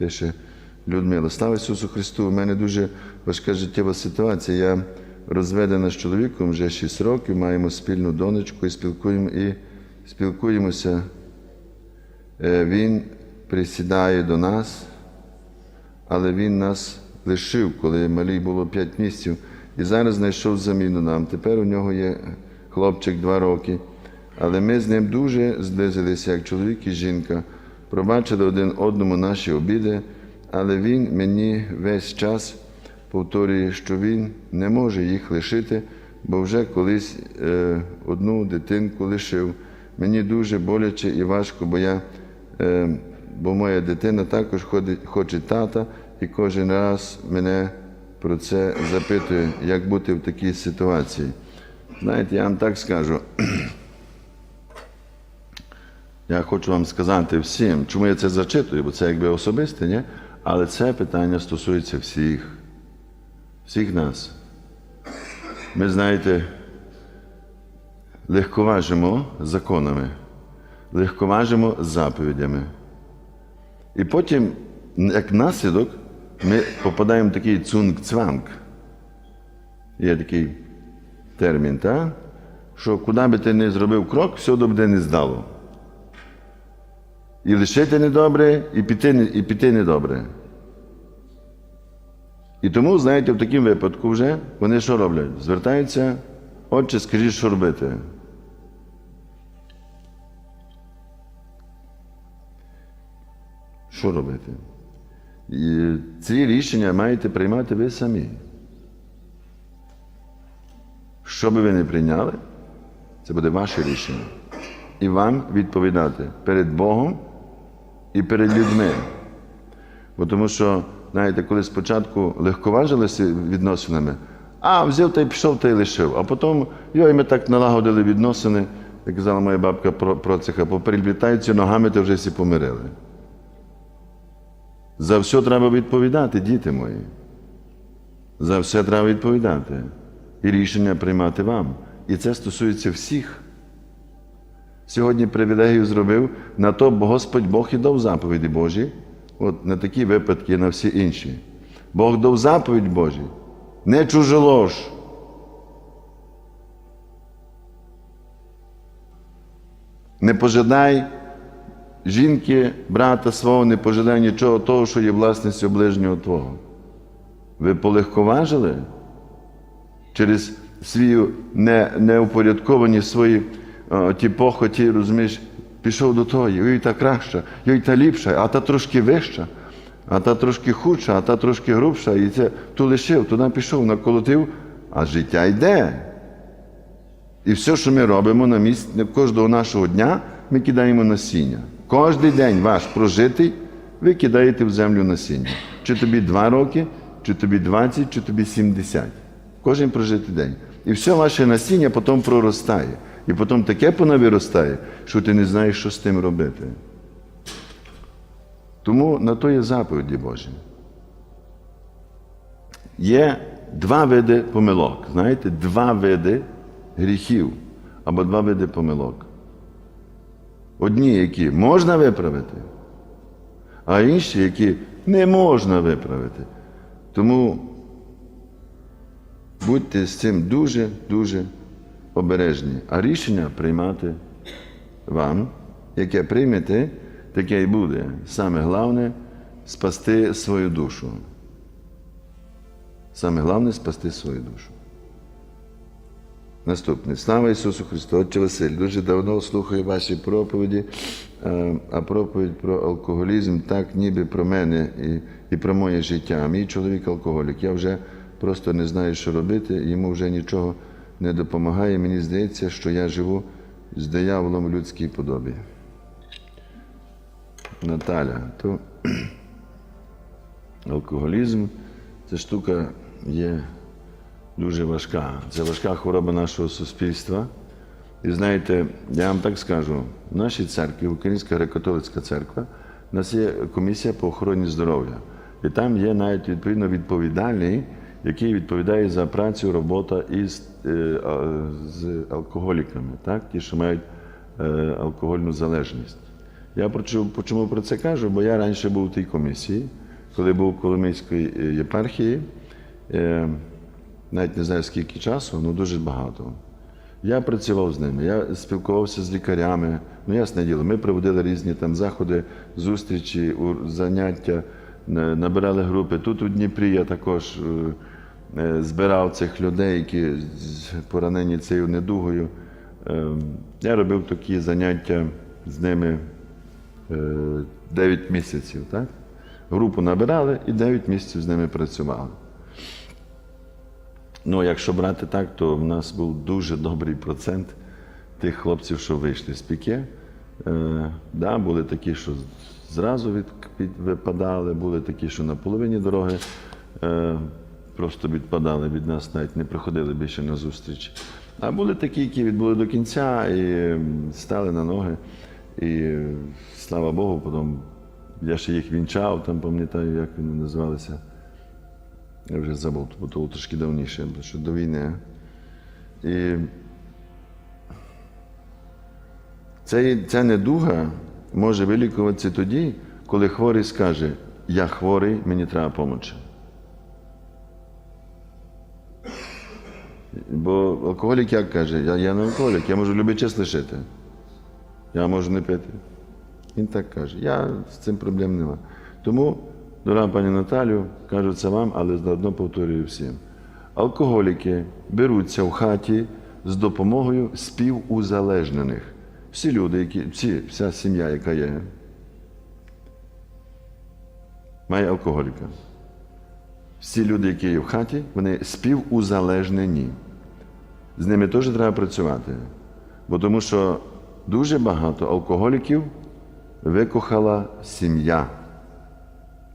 пише Людмила. Слава Ісусу Христу! У мене дуже важка життєва ситуація. Я розведена з чоловіком вже 6 років, маємо спільну донечку і спілкуємо і спілкуємося. Е, Він присідає до нас, але він нас лишив, коли малій було 5 місяців, і зараз знайшов заміну нам. Тепер у нього є хлопчик 2 роки. Але ми з ним дуже зблизилися, як чоловік і жінка, пробачили один одному наші обіди, але він мені весь час повторює, що він не може їх лишити, бо вже колись е, одну дитинку лишив. Мені дуже боляче і важко, бо я, е, бо моя дитина також ходить, хоче тата, і кожен раз мене про це запитує, як бути в такій ситуації. Знаєте, я вам так скажу. Я хочу вам сказати всім, чому я це зачитую, бо це якби особисте, ні? але це питання стосується всіх, всіх нас. Ми, знаєте, легковажимо законами, легковажимо заповідями. І потім, як наслідок, ми попадаємо в такий цунг-цванг. Є такий термін, так? що куди би ти не зробив крок, все добре не здало. І лишити недобре, і піти, і піти недобре. І тому, знаєте, в такому випадку вже вони що роблять? Звертаються, отче, скажіть, що робити. Що робити? І ці рішення маєте приймати ви самі. Що би ви не прийняли, це буде ваше рішення. І вам відповідати перед Богом і перед людьми. Бо тому що, знаєте, коли спочатку легковажилися відносинами, а взяв та й пішов та й лишив. А потім йой, ми так налагодили відносини, як казала моя бабка про, про цеха, попереплітаються ногами, то вже всі помирили. За все треба відповідати, діти мої. За все треба відповідати. І рішення приймати вам. І це стосується всіх. Сьогодні привілегію зробив на то, Господь Бог і дав заповіді Божі, от на такі випадки і на всі інші. Бог дав заповідь Божі, не чужолож. Не пожадай жінки, брата свого, не пожадай нічого того, що є власністю ближнього Твого. Ви полегковажили через свою не, неупорядковані свої ті похоті, розумієш, пішов до того, йой та краща, йой та ліпша, а та трошки вища, а та трошки худша, а та трошки грубша. І це ту лишив, туди пішов, наколотив, а життя йде. І все, що ми робимо на місці кожного нашого дня, ми кидаємо насіння. Кожний день ваш прожитий, ви кидаєте в землю насіння. Чи тобі 2 роки, чи тобі 20, чи тобі 70. Кожен прожитий день. І все ваше насіння потім проростає. І потім таке понавиростає, що ти не знаєш, що з тим робити. Тому на то є заповіді Божі. Є два види помилок. Знаєте, два види гріхів або два види помилок. Одні, які можна виправити, а інші, які не можна виправити. Тому будьте з цим дуже-дуже обережні, а рішення приймати вам, яке приймете, таке і буде. Саме головне спасти свою душу. Саме головне спасти свою душу. Наступне. Слава Ісусу Христу! Отче Василь, дуже давно слухаю ваші проповіді, е, а проповідь про алкоголізм так ніби про мене і, і про моє життя. Мій чоловік алкоголік. Я вже просто не знаю, що робити, йому вже нічого не допомагає. Мені здається, що я живу з дияволом людській подобі. Наталя, то алкоголізм це штука є дуже важка. Це важка хвороба нашого суспільства. І знаєте, я вам так скажу, в нашій церкві, Українська греко-католицька церква, у нас є комісія по охороні здоров'я. І там є навіть відповідно відповідальний, який відповідає за працю, робота із е, з алкоголіками, так? ті, що мають е, алкогольну залежність. Я про чому про це кажу? Бо я раніше був у тій комісії, коли був в Коломийської е, єпархії, е, навіть не знаю скільки часу, але дуже багато. Я працював з ними, я спілкувався з лікарями. Ну, ясне діло, ми проводили різні там заходи, зустрічі, заняття, набирали групи. Тут у Дніпрі я також е, е, збирав цих людей, які поранені цією недугою. Е, Я робив такі заняття з ними е, 9 місяців. Так? Групу набирали і 9 місяців з ними працювали. Ну, якщо брати так, то в нас був дуже добрий процент тих хлопців, що вийшли з піке. Е, да, були такі, що зразу від, випадали, були такі, що на половині дороги е, просто відпадали від нас, навіть не приходили більше на зустріч. А були такі, які відбули до кінця і стали на ноги. І слава Богу, потім я ще їх вінчав, там пам'ятаю, як вони називалися. Я вже забув, бо то трошки давніше, бо що до війни. І цей, ця недуга може вилікуватися тоді, коли хворий скаже, я хворий, мені треба допомогти. Бо алкоголік як каже, я, я не алкоголік, я можу любий час лишити. Я можу не пити. Він так каже. Я з цим проблем нема. Тому, дорога пані Наталю, кажу це вам, але заодно повторюю всім. Алкоголіки беруться в хаті з допомогою співузалежнених. Всі люди, які, всі, вся сім'я, яка є, має алкоголіка. Всі люди, які є в хаті, вони співузалежнені. З ними теж треба працювати. Бо тому що дуже багато алкоголіків викохала сім'я.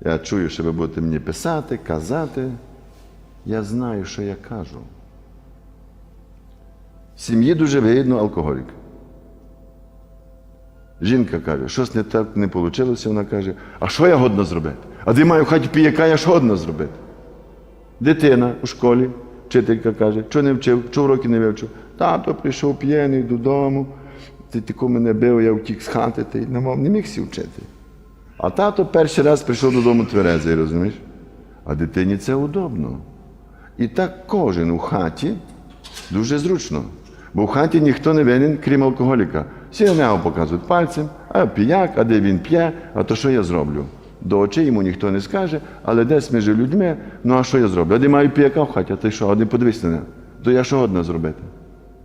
Я чую, що ви будете мені писати, казати. Я знаю, що я кажу. Сім'ї дуже вигідно алкоголік. Жінка каже, щось не так не вийшло, вона каже, а що я годна зробити? А ти маю в хаті піяка, я що годна зробити? Дитина у школі, вчителька каже, що не вчив, що уроки не вивчив. Тато прийшов п'яний додому, ти тако мене бив, я втік з хати, ти не мав, не міг сі вчити. А тато перший раз прийшов додому тверезий, розумієш? А дитині це удобно. І так кожен у хаті дуже зручно. Бо в хаті ніхто не винен, крім алкоголіка. Нього показують пальцем, а піяк, а де він п'є, а то що я зроблю? До очей йому ніхто не скаже, але десь між людьми, ну а що я зроблю? А де маю піяка в хаті, а ти що, а не подивись на нього. То я що одна зробити?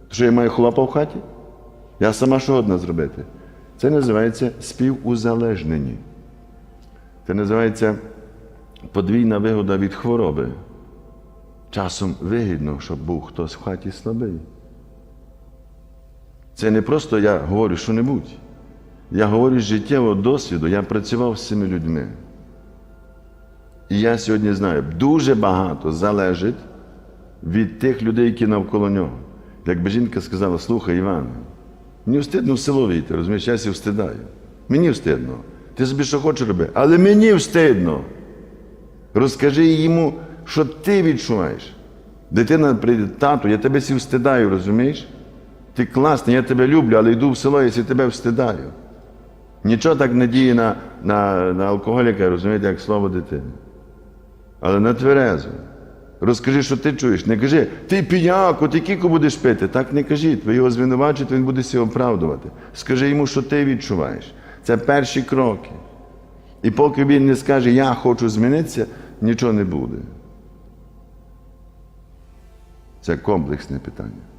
То що я маю хлопа в хаті? Я сама що одна зробити? Це називається співузалежнені. Це називається подвійна вигода від хвороби. Часом вигідно, щоб був хтось в хаті слабий. Це не просто я говорю що-небудь. Я говорю з життєвого досвіду, я працював з цими людьми. І я сьогодні знаю, дуже багато залежить від тих людей, які навколо нього. Якби жінка сказала, слухай, Іван, мені встидно в село вийти, розумієш, я сі встидаю. Мені встидно. Ти собі що хочеш роби, але мені встидно. Розкажи йому, що ти відчуваєш. Дитина прийде, тату, я тебе сі встидаю, розумієш? Ти класний, я тебе люблю, але йду в село, я тебе встидаю. Нічого так не діє на, на, на алкоголіка, розумієте, як слово дитини. Але на тверезо. Розкажи, що ти чуєш. Не кажи, ти піяко, ти кіко будеш пити. Так не кажіть. Ви його звинувачуєте, він буде себе оправдувати. Скажи йому, що ти відчуваєш. Це перші кроки. І поки він не скаже, я хочу змінитися, нічого не буде. Це комплексне питання.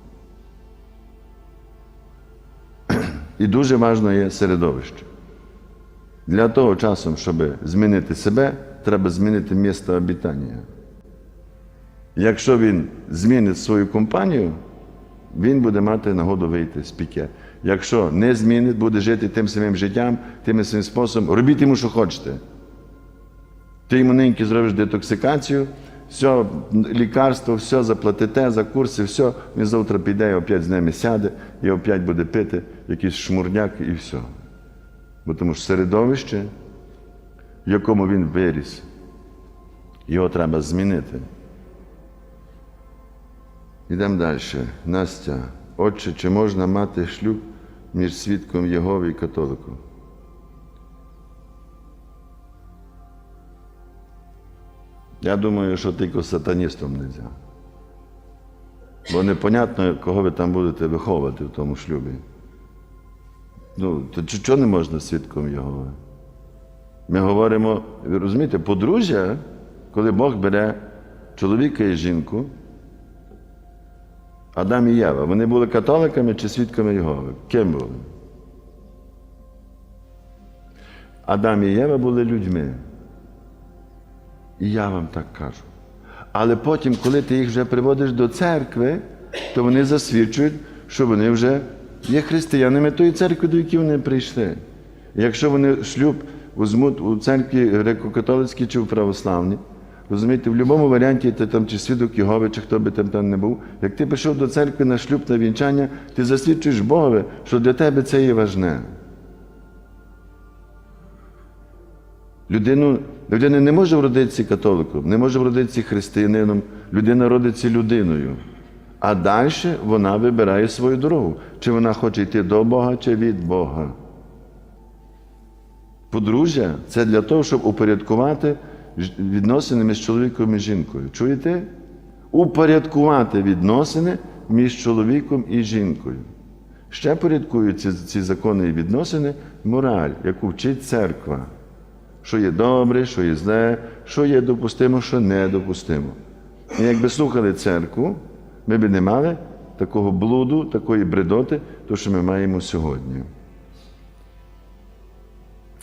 І дуже важливо є середовище. Для того часом, щоб змінити себе, треба змінити місце обітання. Якщо він змінить свою компанію, він буде мати нагоду вийти з піке. Якщо не змінить, буде жити тим самим життям, тим самим способом, робіть йому, що хочете. Ти йому неньки зробиш детоксикацію, все, лікарство, все заплатите за курси, все, він завтра піде і опять з ними сяде, і опять буде пити якийсь шмурняк і все. Бо тому що середовище, в якому він виріс, його треба змінити. Йдемо далі. Настя, отче, чи можна мати шлюб між свідком Єгови і католиком? Я думаю, що тільки сатаністом не можна. Бо непонятно, кого ви там будете виховувати в тому шлюбі. Ну, то чого не можна свідком його? Ми говоримо, ви розумієте, подружжя, коли Бог бере чоловіка і жінку, Адам і Єва, вони були католиками чи свідками Єгови? Ким були? Адам і Єва були людьми. І я вам так кажу. Але потім, коли ти їх вже приводиш до церкви, то вони засвідчують, що вони вже є християнами тої церкви, до якої вони прийшли. Якщо вони шлюб візьмуть у церкві греко-католицькій чи в православній, розумієте, в будь-якому варіанті ти там чи свідок Єгови, чи хто би там там не був, як ти прийшов до церкви на шлюб на вінчання, ти засвідчуєш Богові, що для тебе це є важне. Людину, людина не може вродитися католиком, не може вродитися християнином, людина родиться людиною. А далі вона вибирає свою дорогу. Чи вона хоче йти до Бога, чи від Бога. Подружжя це для того, щоб упорядкувати відносини між чоловіком і жінкою. Чуєте? Упорядкувати відносини між чоловіком і жінкою. Ще порядкують ці, ці закони і відносини мораль, яку вчить церква. Що є добре, що є зле, що є допустимо, що недопустимо. І якби слухали церкву, ми б не мали такого блуду, такої бредоти, то що ми маємо сьогодні.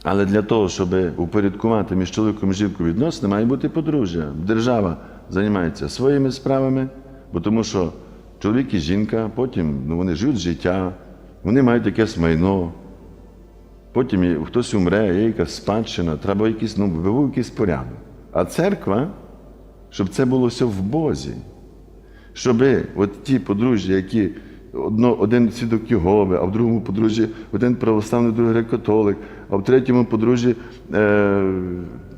Але для того, щоб упорядкувати між чоловіком і жінкою відносини, має бути подружжя. Держава займається своїми справами, бо тому що чоловік і жінка, потім ну, вони живуть життя, вони мають якесь майно. Потім хтось умре, є якась спадщина, треба якийсь, ну, був якийсь порядок. А церква, щоб це було все в Бозі. Щоб от ті подружжя, які одно, один свідок Єгови, а в другому подружжі один православний, другий греко-католик, а в третьому подружжі е,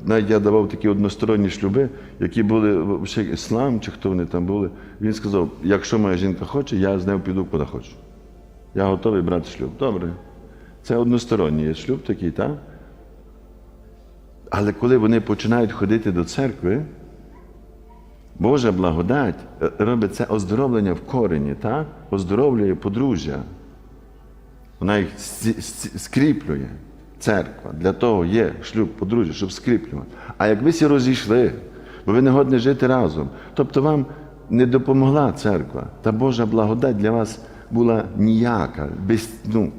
навіть я давав такі односторонні шлюби, які були ще іслам, чи хто вони там були. Він сказав: якщо моя жінка хоче, я з нею піду куди хочу. Я готовий брати шлюб. Добре. Це односторонній шлюб такий, так? Але коли вони починають ходити до церкви, Божа благодать е, робить це оздоровлення в корені, так? оздоровлює подружжя. Вона їх скріплює. Церква. Для того є шлюб подружжя, щоб скріплювати. А як ви всі розійшли, бо ви не годні жити разом, тобто вам не допомогла церква, та Божа благодать для вас була ніяка, без, ну,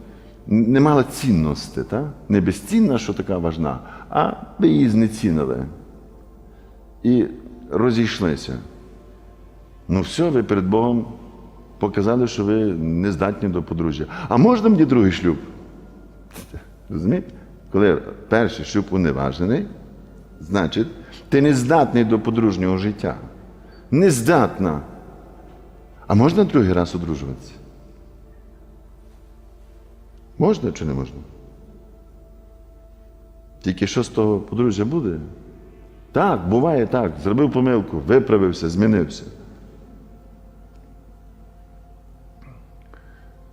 не мала цінності, так? не безцінна, що така важна, а ви її знецінили і розійшлися. Ну все, ви перед Богом показали, що ви не здатні до подружжя. А можна мені другий шлюб? Розумієте? Коли перший шлюб уневажений, значить, ти не здатний до подружнього життя. Не здатна. А можна другий раз одружуватися? Можна чи не можна? Тільки що з того подружжя буде? Так, буває так. Зробив помилку, виправився, змінився.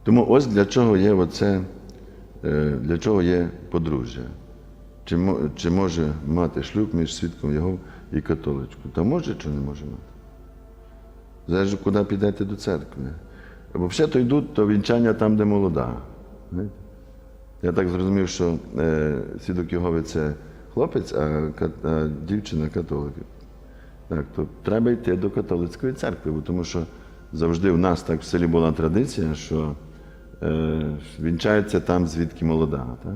Тому ось для чого є оце, е, для чого є подружжя. Чи, чи може мати шлюб між свідком його і католичкою? Та може чи не може мати? Залежить, куди підете до церкви. Бо все то йдуть, то вінчання там, де молода. Я так зрозумів, що е, свідок Єгови це хлопець, а, а дівчина католик. Так, то треба йти до католицької церкви, бо тому що завжди в нас так в селі була традиція, що е, вінчається там, звідки молода. Так?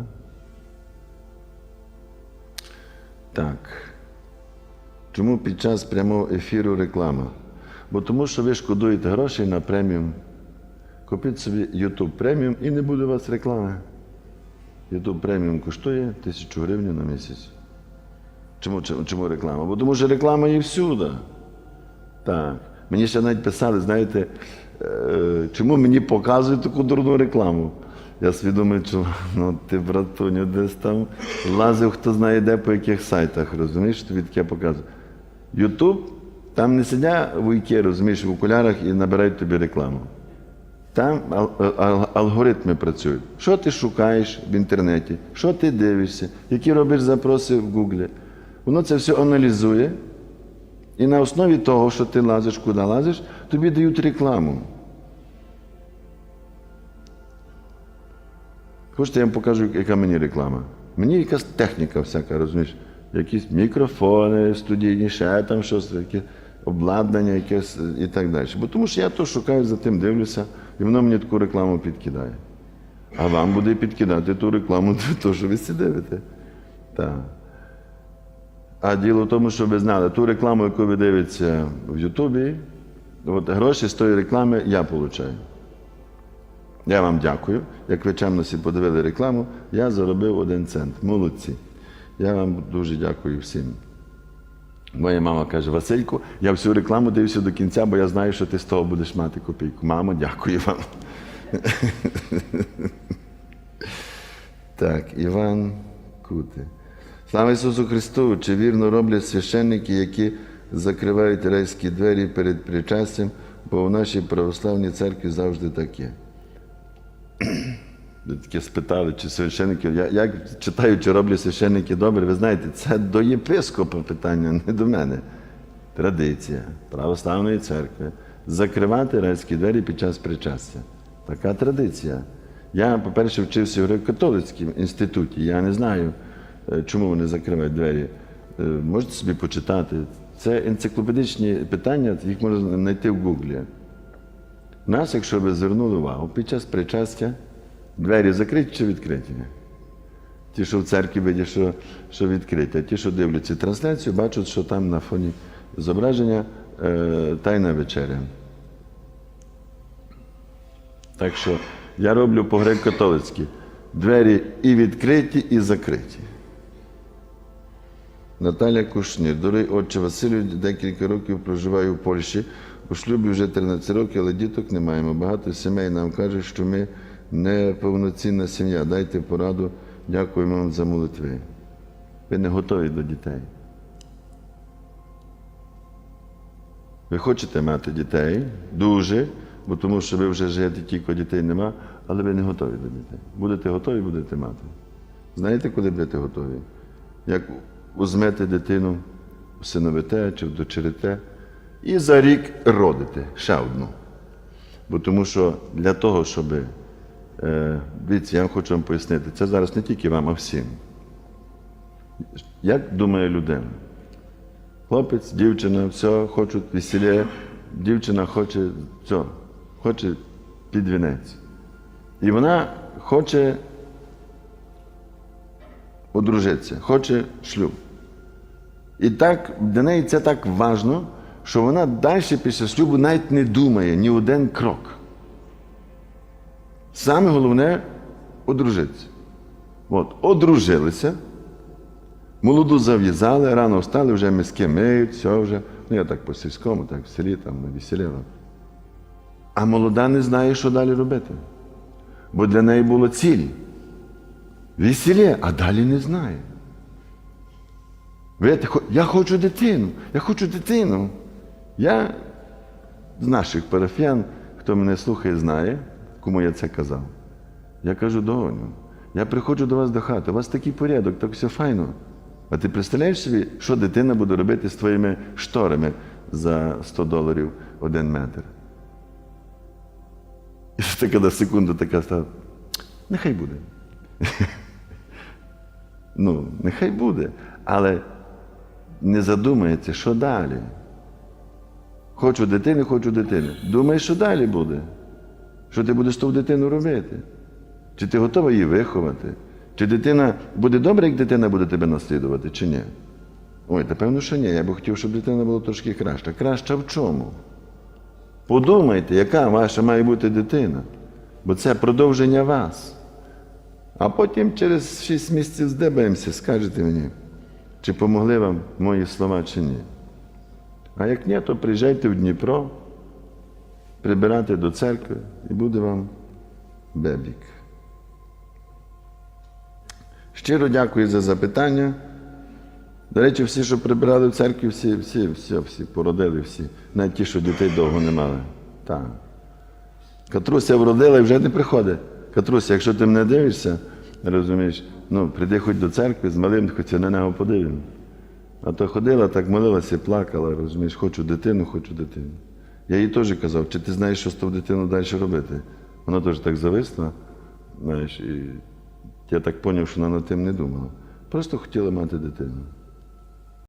так. Чому під час прямого ефіру реклама? Бо тому, що ви шкодуєте грошей на преміум. Купіть собі YouTube преміум і не буде у вас реклами. YouTube преміум коштує тисячу гривень на місяць. Чому, чому, реклама? Бо тому що реклама є всюди. Так. Мені ще навіть писали, знаєте, е, чому мені показують таку дурну рекламу? Я думаю, що ну, ти, братуню, десь там лазив, хто знає де, по яких сайтах, розумієш, тобі таке показує. Ютуб, там не сидять вуйки, розумієш, в окулярах і набирають тобі рекламу. Там ал- ал- алгоритми працюють. Що ти шукаєш в інтернеті, що ти дивишся, які робиш запроси в Гуглі. Воно це все аналізує І на основі того, що ти лазиш, куди лазиш, тобі дають рекламу. Хочете, я вам покажу, яка мені реклама. Мені якась техніка всяка, розумієш? Якісь мікрофони, студійні, ще там щось, яке обладнання якесь і так далі. Бо тому що я то шукаю, за тим дивлюся, і воно мені таку рекламу підкидає. А вам буде підкидати ту рекламу, то, що ви. Так. А діло в тому, що ви знали, ту рекламу, яку ви дивитеся в Ютубі, от гроші з тої реклами я отримую. Я вам дякую. Як ви чемності подивили рекламу, я заробив один цент. Молодці. Я вам дуже дякую всім. Моя мама каже: Васильку, я всю рекламу дивлюся до кінця, бо я знаю, що ти з того будеш мати копійку. Мамо, дякую вам. Так, Іван Кути. Слава Ісусу Христу! Чи вірно роблять священники, які закривають райські двері перед причастям, бо в нашій православній церкві завжди таке. Таке спитали, чи священники. Я як читаю, чи роблять священники добре, ви знаєте, це до єпископа питання, не до мене. Традиція православної церкви закривати райські двері під час причастя. Така традиція. Я, по-перше, вчився в греко-католицькому інституті. Я не знаю, е, чому вони закривають двері. Е, Можете собі почитати. Це енциклопедичні питання, їх можна знайти в Гуглі. Нас, якщо ви звернули увагу, під час причастя двері закриті чи відкриті? Ті, що в церкві видять, що, що відкриті, а ті, що дивляться трансляцію, бачать, що там на фоні зображення е, тайна вечеря. Так що я роблю по греко-католицьки. Двері і відкриті, і закриті. Наталя Кушнір. Дорогий отче Василю, декілька років проживаю в Польщі. У шлюбі вже 13 років, але діток не маємо. Багато сімей нам кажуть, що ми не повноцінна сім'я. Дайте пораду. Дякуємо вам за молитви. Ви не готові до дітей. Ви хочете мати дітей дуже, бо тому що ви вже живете тільки дітей нема, але ви не готові до дітей. Будете готові, будете мати. Знаєте, коли будете готові? Як візьмете дитину, всиновите чи вдочерите, і за рік родите ще одну. Бо тому що для того, щоб, дивіться, я хочу вам пояснити, це зараз не тільки вам, а всім. Як думає людина? Хлопець, дівчина, все, хочуть весілля, дівчина хоче все, хоче під вінець. І вона хоче одружитися, хоче шлюб. І так для неї це так важно, що вона далі після шлюбу навіть не думає ні один крок. Саме головне одружитися. От, одружилися. Молоду зав'язали, рано встали, вже миски миють, все вже. Ну, я так по сільському, так в селі, там на весіллі. А молода не знає, що далі робити. Бо для неї було ціль. Весілля, а далі не знає. Я хочу дитину, я хочу дитину. Я з наших парафіян, хто мене слухає, знає, кому я це казав. Я кажу, доню, я приходжу до вас до хати, у вас такий порядок, так все файно. А ти представляєш собі, що дитина буде робити з твоїми шторами за 100 доларів один метр? І така на секунду така стала. Нехай буде. ну, нехай буде. Але не задумається, що далі. Хочу дитини, хочу дитини. Думаєш, що далі буде? Що ти будеш ту дитину робити? Чи ти готова її виховати? Чи дитина буде добре, як дитина буде тебе наслідувати, чи ні? Ой, та певно, що ні. Я би хотів, щоб дитина була трошки краща. Краща в чому? Подумайте, яка ваша має бути дитина. Бо це продовження вас. А потім через 6 місяців здебаємося, скажете мені, чи помогли вам мої слова, чи ні. А як ні, то приїжджайте в Дніпро, прибирати до церкви і буде вам бебік. Щиро дякую за запитання. До речі, всі, що прибирали в церкві, всі, всі, всі, всі породили всі. Навіть ті, що дітей довго не мали. Так. Катруся вродила і вже не приходить. Катруся, якщо ти мене дивишся, розумієш, ну, прийди хоч до церкви з малим, хоч я на нього подивимо. А то ходила, так молилася, плакала, розумієш, хочу дитину, хочу дитину. Я їй теж казав, чи ти знаєш, що з тобою дитину далі робити? Вона теж так зависла, знаєш, і я так зрозумів, що вона над тим не думала. Просто хотіла мати дитину.